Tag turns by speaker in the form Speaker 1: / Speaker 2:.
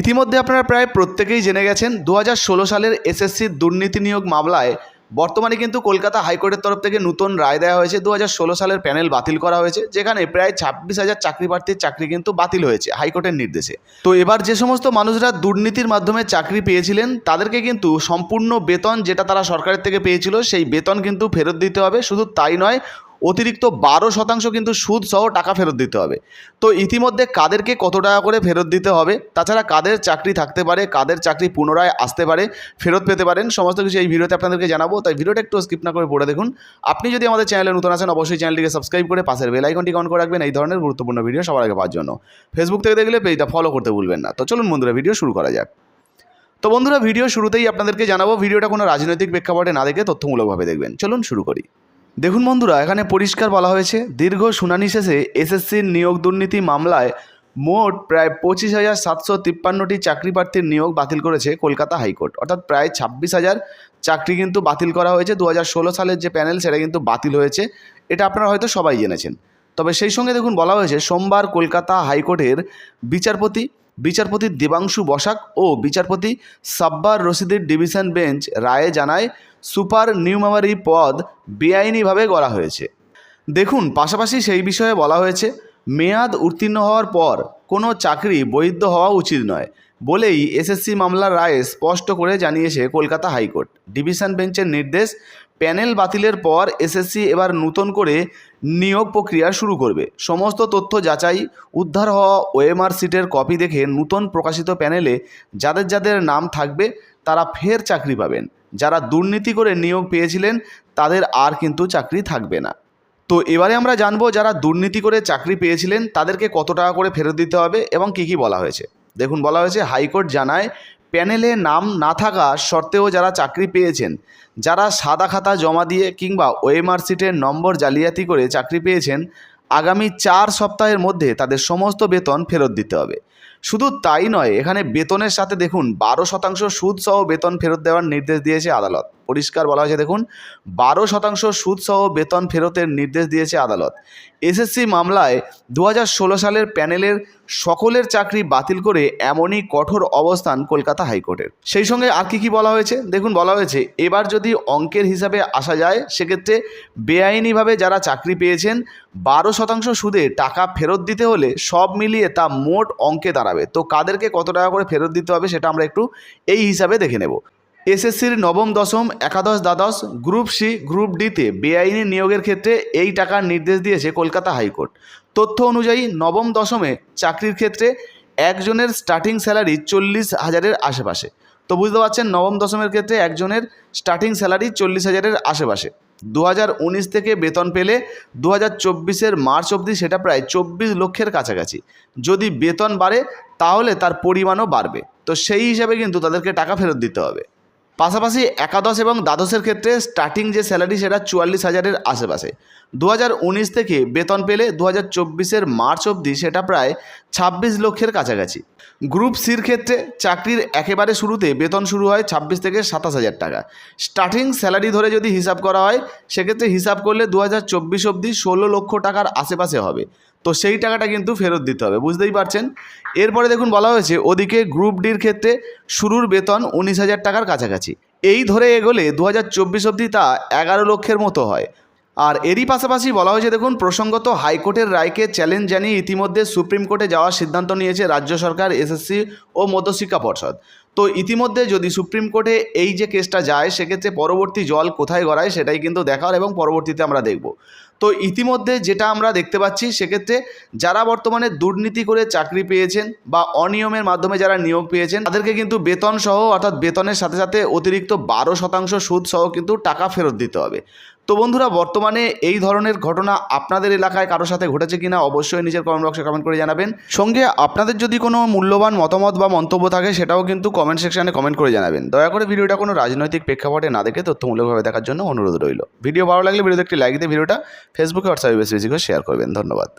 Speaker 1: ইতিমধ্যে আপনারা প্রায় প্রত্যেকেই জেনে গেছেন দু হাজার ষোলো সালের এসএসসির দুর্নীতি নিয়োগ মামলায় বর্তমানে কিন্তু কলকাতা হাইকোর্টের তরফ থেকে নতুন রায় দেওয়া হয়েছে। দু হাজার ষোলো সালের প্যানেল বাতিল করা হয়েছে, যেখানে প্রায় ছাব্বিশ হাজার চাকরি প্রার্থীর চাকরি কিন্তু বাতিল হয়েছে হাইকোর্টের নির্দেশে। তো এবার যে সমস্ত মানুষরা দুর্নীতির মাধ্যমে চাকরি পেয়েছিলেন, তাদেরকে কিন্তু সম্পূর্ণ বেতন যেটা তারা সরকারের থেকে পেয়েছিল, সেই বেতন কিন্তু ফেরত দিতে হবে। শুধু তাই নয় অতিরিক্ত বারো শতাংশ কিন্তু সুদ সহ টাকা ফেরত দিতে হবে। তো ইতিমধ্যে কাদেরকে কত টাকা করে ফেরত দিতে হবে? তাছাড়া কাদের চাকরি থাকতে পারে, কাদের চাকরি পুনরায় আসতে পারে, ফেরত পেতে পারেন, সমস্ত কিছু এই ভিডিওতে আপনাদেরকে জানাব। তাই ভিডিওটা একটু স্কিপ না করে পড়ে দেখুন। আপনি যদি আমাদের চ্যানেলে নতুন আছেন, অবশ্যই চ্যানেলটিকে সাবস্ক্রাইব করে পাশের বেল আইকনটি অন করে রাখবেন। এই ধরনের গুরুত্বপূর্ণ ভিডিও সবার আগে পাওয়ার জন্য। ফেসবুক থেকে দেখলে পেজটা ফলো করতে ভুলবেন না। তো চলুন বন্ধুরা ভিডিও শুরু করা যাক। তো বন্ধুরা ভিডিও শুরুতেই আপনাদেরকে জানাব ভিডিওটা কোনো রাজনৈতিক প্রেক্ষাপটে না দেখে তথ্যমূলকভাবে দেখবেন। চলুন শুরু করি। দেখুন বন্ধুরা, এখানে পরিষ্কার বলা হয়েছে, দীর্ঘ শুনানি শেষে এসএসসির নিয়োগ দুর্নীতি মামলায় মোট প্রায় পঁচিশ হাজার সাতশো তিপ্পান্নটি চাকরি প্রার্থীর নিয়োগ বাতিল করেছে কলকাতা হাইকোর্ট। অর্থাৎ প্রায় ছাব্বিশ হাজার চাকরি কিন্তু বাতিল করা হয়েছে। দু হাজার ষোলো সালের যে প্যানেল, সেটা কিন্তু বাতিল হয়েছে। এটা আপনারা হয়তো সবাই জেনেছেন। তবে সেই সঙ্গে দেখুন বলা হয়েছে, সোমবার কলকাতা হাইকোর্টের বিচারপতি বিচারপতি দেবাংশু বসাক ও বিচারপতি সাব্বার রশিদের ডিভিশন বেঞ্চ রায়ে জানায় সুপার নিউমারি পদ বেআইনিভাবে গড়া হয়েছে। দেখুন, পাশাপাশি সেই বিষয়ে বলা হয়েছে, মেয়াদ উত্তীর্ণ হওয়ার পর কোনো চাকরি বৈধ হওয়া উচিত নয়, বলেই এসএসসি মামলার রায়ে স্পষ্ট করে জানিয়েছে কলকাতা হাইকোর্ট। ডিভিশন বেঞ্চের নির্দেশ, প্যানেল বাতিলের পর এসএসসি এবার নতুন করে নিয়োগ প্রক্রিয়া শুরু করবে। সমস্ত তথ্য যাচাই, উদ্ধার হওয়া ওএমআর সিটের কপি দেখে নতুন প্রকাশিত প্যানেলে যাদের যাদের নাম থাকবে, তারা ফের চাকরি পাবেন। যারা দুর্নীতি করে নিয়োগ পেয়েছিলেন, তাদের আর কিন্তু চাকরি থাকবে না। তো এবারে আমরা জানব যারা দুর্নীতি করে চাকরি পেয়েছিলেন, তাদেরকে কত টাকা করে ফেরত দিতে হবে এবং কী কী বলা হয়েছে। দেখুন, বলা হয়েছে, হাইকোর্ট জানায়, প্যানেলে নাম না থাকা সত্ত্বেও যারা চাকরি পেয়েছেন, যারা সাদা খাতা জমা দিয়ে কিংবা ওএমআর সিটের নম্বর জালিয়াতি করে চাকরি পেয়েছেন, আগামী চার সপ্তাহের মধ্যে তাদের সমস্ত বেতন ফেরত দিতে হবে। শুধু তাই নয়, এখানে বেতনের সাথে দেখুন, বারো শতাংশ সুদ সহ বেতন ফেরত দেওয়ার নির্দেশ দিয়েছে আদালত। পরিষ্কার বলা হয়েছে, দেখুন, বারো শতাংশ সুদ সহ বেতন ফেরতের নির্দেশ দিয়েছে আদালত। এসএসসি মামলায় দু হাজার ষোলো সালের প্যানেলের সকলের চাকরি বাতিল করে এমনই কঠোর অবস্থান কলকাতা হাইকোর্টের। সেই সঙ্গে আর কি কি বলা হয়েছে? দেখুন, বলা হয়েছে, এবার যদি অঙ্কের হিসাবে আসা যায়, সেক্ষেত্রে বেআইনিভাবে যারা চাকরি পেয়েছেন, বারো শতাংশ সুদে টাকা ফেরত দিতে হলে সব মিলিয়ে তা মোট অঙ্কে দাঁড়াবে তো কাদেরকে কত টাকা করে ফেরত দিতে হবে সেটা আমরা একটু এই হিসাবে দেখে নেব। এসএসসির নবম, দশম, একাদশ, দ্বাদশ, গ্রুপ সি, গ্রুপ ডিতে বেআইনি নিয়োগের ক্ষেত্রে এই টাকার নির্দেশ দিয়েছে কলকাতা হাইকোর্ট। তথ্য অনুযায়ী নবম, দশমে চাকরির ক্ষেত্রে একজনের স্টার্টিং স্যালারি চল্লিশ হাজারের আশেপাশে। তো বুঝতে পারছেন, নবম, দশমের ক্ষেত্রে একজনের স্টার্টিং স্যালারি চল্লিশ হাজারের আশেপাশে। দু হাজার উনিশ থেকে বেতন পেলে দু হাজার মার্চ অবধি সেটা প্রায় চব্বিশ লক্ষের কাছাকাছি। যদি বেতন বাড়ে, তাহলে তার পরিমাণও বাড়বে। তো সেই হিসাবে কিন্তু তাদেরকে টাকা ফেরত দিতে হবে। পাশাপাশি একাদশ এবং দ্বাদশের ক্ষেত্রে স্টার্টিং যে স্যালারি সেটা চুয়াল্লিশ হাজারের আশেপাশে। দু হাজার উনিশ থেকে বেতন পেলে দু হাজার মার্চ অবধি সেটা প্রায় ছাব্বিশ লক্ষের কাছাকাছি। গ্রুপ সির ক্ষেত্রে চাকরির একেবারে শুরুতে বেতন শুরু হয় ছাব্বিশ থেকে সাতাশ হাজার টাকা। স্টার্টিং স্যালারি ধরে যদি হিসাব করা হয়, সেক্ষেত্রে হিসাব করলে দু হাজার চব্বিশ অবধি ষোলো লক্ষ টাকার আশেপাশে হবে। তো সেই টাকাটা কিন্তু ফেরত দিতে হবে, বুঝতেই পারছেন? এরপরে দেখুন বলা হয়েছে, ওদিকে গ্রুপ ডির ক্ষেত্রে শুরুর বেতন উনিশ হাজার টাকার কাছাকাছি। এই ধরে এগোলে দু হাজার চব্বিশ অবধি তা এগারো লক্ষের মতো হয়। আর এরই পাশাপাশি বলা হয়েছে, দেখুন, প্রসঙ্গত হাইকোর্টের রায়কে চ্যালেঞ্জ জানিয়ে ইতিমধ্যে সুপ্রিম কোর্টে যাওয়ার সিদ্ধান্ত নিয়েছে রাজ্য সরকার, এসএসসি ও মধ্যশিক্ষা পর্ষদ। তো ইতিমধ্যে যদি সুপ্রিম কোর্টে এই যে কেসটা যায়, সেক্ষেত্রে পরবর্তী জল কোথায় গড়ায় সেটাই কিন্তু দেখার এবং পরবর্তীতে আমরা দেখব। তো ইতিমধ্যে যেটা আমরা দেখতে পাচ্ছি, সেক্ষেত্রে যারা বর্তমানে দুর্নীতি করে চাকরি পেয়েছেন বা অনিয়মের মাধ্যমে যারা নিয়োগ পেয়েছেন, তাদেরকে কিন্তু বেতন সহ, অর্থাৎ বেতনের সাথে সাথে অতিরিক্ত বারো শতাংশ সুদ সহ কিন্তু টাকা ফেরত দিতে হবে। তো বন্ধুরা, বর্তমানে এই ধরনের ঘটনা আপনাদের এলাকায় কারোর সাথে ঘটেছে কিনা, অবশ্যই নিজের কমেন্ট বক্সে কমেন্ট করে জানাবেন। সঙ্গে আপনাদের যদি কোনো মূল্যবান মতামত বা মন্তব্য থাকে, সেটাও কিন্তু কমেন্ট সেকশনে কমেন্ট করে জানাবেন। দয়া করে ভিডিওটা কোনো রাজনৈতিক প্রেক্ষাপটে না দেখে তথ্যমূলকভাবে দেখার জন্য অনুরোধ রইল। ভিডিও ভালো লাগলে ভিডিওতে একটি লাইক দিয়ে ভিডিওটা ফেসবুকে হোয়াটসঅ্যাপে বেশি বেশি করে শেয়ার করবেন। ধন্যবাদ।